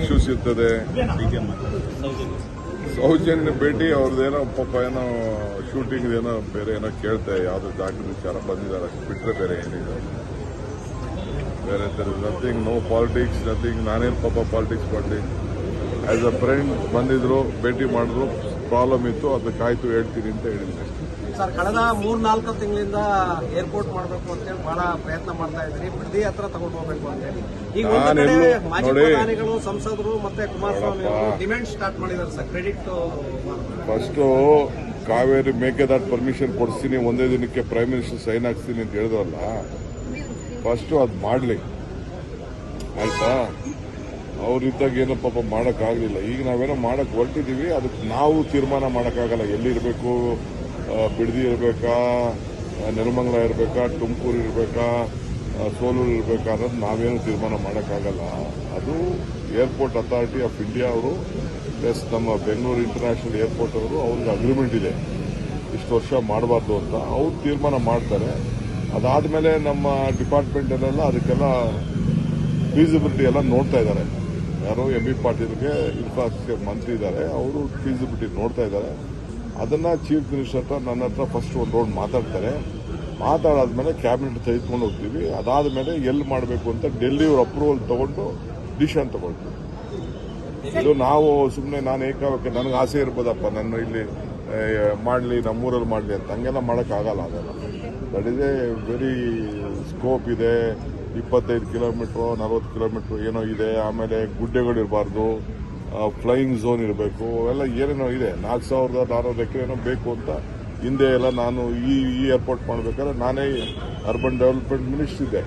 Issues ಇರ್ತದೆ ಸೌಜನ್ಯ. ಭೇಟಿ ಅವ್ರದ್ದೇನೋ ಪಾಪ ಏನೋ ಶೂಟಿಂಗ್ ಏನೋ ಬೇರೆ ಏನೋ ಕೇಳ್ತಾ ಯಾವ್ದೋ ಜಾಗದ ವಿಚಾರ ಬಂದಿದ್ದಾರೆ ಅಷ್ಟು ಬಿಟ್ರೆ ಬೇರೆ ಏನಿದೆ. ಬೇರೆ ನಥಿಂಗ್ ನೋ ಪಾಲಿಟಿಕ್ಸ್ ನಥಿಂಗ್ ನಾನೇನು ಪಾಪ ಪಾಲಿಟಿಕ್ಸ್ ಮಾಡಿ ಆ್ಯಸ್ ಅ ಫ್ರೆಂಡ್ ಬಂದಿದ್ರು ಭೇಟಿ ಮಾಡಿದ್ರು ಪ್ರಾಬ್ಲಮ್ ಇತ್ತು ಅದಕ್ಕಾಯ್ತು ಹೇಳ್ತೀನಿ ಅಂತ ಹೇಳಿದ್ದೆ. ಸರ್ ಕಳೆದ ಮೂರ್ ನಾಲ್ಕು ತಿಂಗಳಿಂದ ಏರ್ಪೋರ್ಟ್ ಮಾಡಬೇಕು ಅಂತೇಳಿ ಬಹಳ ಪ್ರಯತ್ನ ಮಾಡ್ತಾ ಇದ್ರಿ ಬಿಡದಿ ಹತ್ರ ತಗೊಂಡು ಹೋಗ್ಬೇಕು ಅಂತೇಳಿ. ಈಗ ಒಂದು ಕಡೆ ಮಾಜಿ ಪ್ರಧಾನಿಗಳು ಸಂಸದರು ಮತ್ತೆ ಕುಮಾರಸ್ವಾಮಿ ಅವರು ಡಿಮ್ಯಾಂಡ್ ಸ್ಟಾರ್ಟ್ ಮಾಡಿದ್ದಾರೆ sir credit first Kaveri Mekedatu permission ಕೊಡಿಸ್ತೀನಿ ಒಂದೇ ದಿನಕ್ಕೆ ಪ್ರೈಮ್ ಮಿನಿಸ್ಟರ್ ಸೈನ್ ಹಾಕ್ಸ್ತೀನಿ ಅಂತ ಹೇಳಿದ್ರಲ್ಲ? ಫಸ್ಟು ಅದು ಮಾಡಲಿ. ಆಯ್ತಾ? ಅವ್ರಿದ್ದಾಗ ಏನೋ ಪಾಪ ಮಾಡೋಕ್ಕಾಗಲಿಲ್ಲ. ಈಗ ನಾವೇನೋ ಮಾಡಕ್ಕೆ ಹೊರಟಿದ್ದೀವಿ ಅದಕ್ಕೆ ನಾವು ತೀರ್ಮಾನ ಮಾಡೋಕ್ಕಾಗಲ್ಲ. ಎಲ್ಲಿರಬೇಕು? ಬಿಡದಿ ಇರಬೇಕಾ ನೆಲಮಂಗಲ ಇರಬೇಕಾ, ತುಮಕೂರು ಇರಬೇಕಾ ಸೋಲೂರು ಇರಬೇಕಾ ಅನ್ನೋದು ನಾವೇನು ತೀರ್ಮಾನ ಮಾಡೋಕ್ಕಾಗಲ್ಲ. ಅದು ಏರ್ಪೋರ್ಟ್ ಅಥಾರಿಟಿ ಆಫ್ ಇಂಡಿಯಾ ಅವರು ಪ್ಲಸ್ ನಮ್ಮ ಬೆಂಗಳೂರು ಇಂಟರ್ನ್ಯಾಷನಲ್ ಏರ್ಪೋರ್ಟ್ ಅವರು ಅವ್ರಿಗೆ ಅಗ್ರಿಮೆಂಟ್ ಇದೆ. ಇಷ್ಟು ವರ್ಷ ಮಾಡಬಾರ್ದು ಅಂತ ಅವ್ರು ತೀರ್ಮಾನ ಮಾಡ್ತಾರೆ. ಅದಾದಮೇಲೆ ನಮ್ಮ ಡಿಪಾರ್ಟ್ಮೆಂಟಲ್ಲೆಲ್ಲ ಅದಕ್ಕೆಲ್ಲ ಫೀಸಿಬಿಲಿಟಿ ಎಲ್ಲ ನೋಡ್ತಾ ಇದ್ದಾರೆ. ಯಾರೋ ಎಂ ಬಿ ಪಾಟೀಲ್ಗೆ ಇನ್ಫ್ರಾಸ್ಟ್ರಕ್ಚರ್ ಮಂತ್ರಿ ಇದ್ದಾರೆ, ಅವರು ಫೀಸಿಬಿಲಿಟಿ ನೋಡ್ತಾ ಇದ್ದಾರೆ. ಅದನ್ನ ಚೀಫ್ ಮಿನಿಸ್ಟರ್ ಹತ್ರ ನನ್ನ ಹತ್ರ ಫಸ್ಟ್ ಒಂದು ರೌಂಡ್ ಮಾತಾಡ್ತಾರೆ. ಮಾತಾಡಾದ್ಮೇಲೆ ಕ್ಯಾಬಿನೆಟ್ ತೆಗೆದುಕೊಂಡು ಹೋಗ್ತೀವಿ. ಅದಾದ್ಮೇಲೆ ಎಲ್ಲಿ ಮಾಡಬೇಕು ಅಂತ ಡೆಲ್ಲಿ ಅವ್ರ ಅಪ್ರೂವಲ್ ತಗೊಂಡು ಡಿಸಿಷನ್ ತಗೊಳ್ತೀವಿ. ಇದು ನಾವು ಸುಮ್ಮನೆ ನಾನು ಏಕಾವಕ್ಕೆ ನನಗೆ ಆಸೆ ಇರ್ಬೋದಪ್ಪ, ನನ್ನ ಇಲ್ಲಿ ಮಾಡಲಿ, ನಮ್ಮೂರಲ್ಲಿ ಮಾಡಲಿ ಅಂತ. ಹಂಗೆಲ್ಲ ಮಾಡೋಕ್ಕಾಗಲ್ಲ ಅದೆಲ್ಲ. ದಟ್ ಇಸ್ ವೆರಿ ಸ್ಕೋಪ್ ಇದೆ. ಇಪ್ಪತ್ತೈದು ಕಿಲೋಮೀಟ್ರು ನಲ್ವತ್ತು ಕಿಲೋಮೀಟ್ರು ಏನೋ ಇದೆ. ಆಮೇಲೆ ಗುಡ್ಡೆಗಳು ಇರಬಾರ್ದು ಫ್ಲೈಯಿಂಗ್ ಝೋನ್ ಇರಬೇಕು ಅವೆಲ್ಲ ಏನೇನೋ ಇದೆ. ನಾಲ್ಕು ಸಾವಿರದ ನಾನ್ನೂರು ಎಕರೆ ಏನೋ ಬೇಕು ಅಂತ ಹಿಂದೆ ಎಲ್ಲ ನಾನು ಈ ಈ ಏರ್ಪೋರ್ಟ್ ಮಾಡಬೇಕಾದ್ರೆ ನಾನೇ ಅರ್ಬನ್ ಡೆವಲಪ್ಮೆಂಟ್ ಮಿನಿಸ್ಟರ್ ಇದೆ.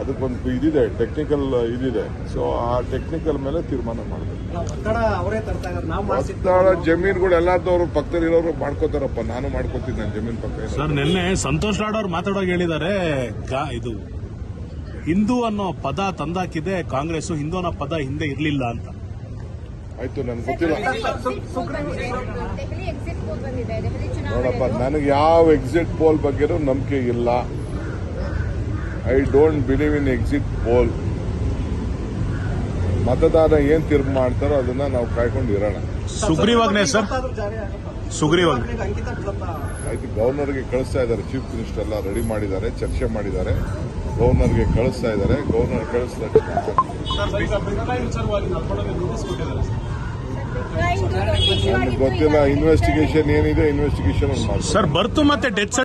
ಅದಕ್ಕೊಂದು ಇದಿದೆ ಟೆಕ್ನಿಕಲ್ ಇದಿದೆ. ಸೊ ಆ ಟೆಕ್ನಿಕಲ್ ಮೇಲೆ ತೀರ್ಮಾನ ಮಾಡಬೇಕು. ಒತ್ತಡ ಅವರೇ ತರ್ತಾ ಇದ್ದಾರೆ ನಾವು ಮಾಡಿಸಿದ್ದು ಒತ್ತಡ ಜಮೀನುಗಳು ಎಲ್ಲಾದವ್ರು ಪಕ್ಕದಲ್ಲಿ ಇರೋರು ಮಾಡ್ಕೋತಾರಪ್ಪ. ನಾನು ಮಾಡ್ಕೋತೀನಿ ನನ್ನ ಜಮೀನ್ ಪಕ್ಕ ಸರ್ ನಿನ್ನೆ ಸಂತೋಷ್ ಲಾಡ್ ಅವ್ರು ಮಾತಾಡುವಾಗ ಹೇಳಿದ್ದಾರೆ ಇದು ಹಿಂದೂ ಅನ್ನೋ ಪದ ತಂದಾಕಿದೆ ಕಾಂಗ್ರೆಸ್ ಹಿಂದೂ ಅನ್ನೋ ಪದ ಹಿಂದೆ ಇರಲಿಲ್ಲ ಅಂತ. ಆಯ್ತು ನನ್ಗೆ ಗೊತ್ತಿಲ್ಲ. ನೋಡಪ್ಪ ನನಗೆ ಯಾವ ಎಕ್ಸಿಟ್ ಪೋಲ್ ಬಗ್ಗೆನೂ ನಂಬಿಕೆ ಇಲ್ಲ. I don't believe in exit poll ಮತದಾನ ಏನ್ ತೀರ್ಪು ಮಾಡ್ತಾರೋ ಅದನ್ನ ನಾವು ಕಾಯ್ಕೊಂಡು ಇರೋಣ. ಸುಗ್ರೀವಾಜ್ಞೆ ಸರ್? ಸುಗ್ರೀವಾಜ್ಞೆ? ಆಯ್ತು ಗವರ್ನರ್ಗೆ ಕಳಿಸ್ತಾ ಇದ್ದಾರೆ ಚೀಫ್ ಮಿನಿಸ್ಟರ್ ಎಲ್ಲ ರೆಡಿ ಮಾಡಿದ್ದಾರೆ ಚರ್ಚೆ ಮಾಡಿದ್ದಾರೆ. ಗವರ್ನರ್ಗೆ ಕಳಿಸ್ತಾ ಇದ್ದಾರೆ. ಗವರ್ನರ್ ಕಳಿಸ್ತಾ ಇದ್ದಾರೆ ಗೊತ್ತಿಲ್ಲ ಇನ್ವೆಸ್ಟಿಗೇಷನ್ ಏನಿದೆ ಇನ್ವೆಸ್ಟಿಗೇಷನ್ ಮಾಡ್ತಾರೆ ಸರ್ ಬರ್ತು ಮತ್ತೆ ಡೆತ್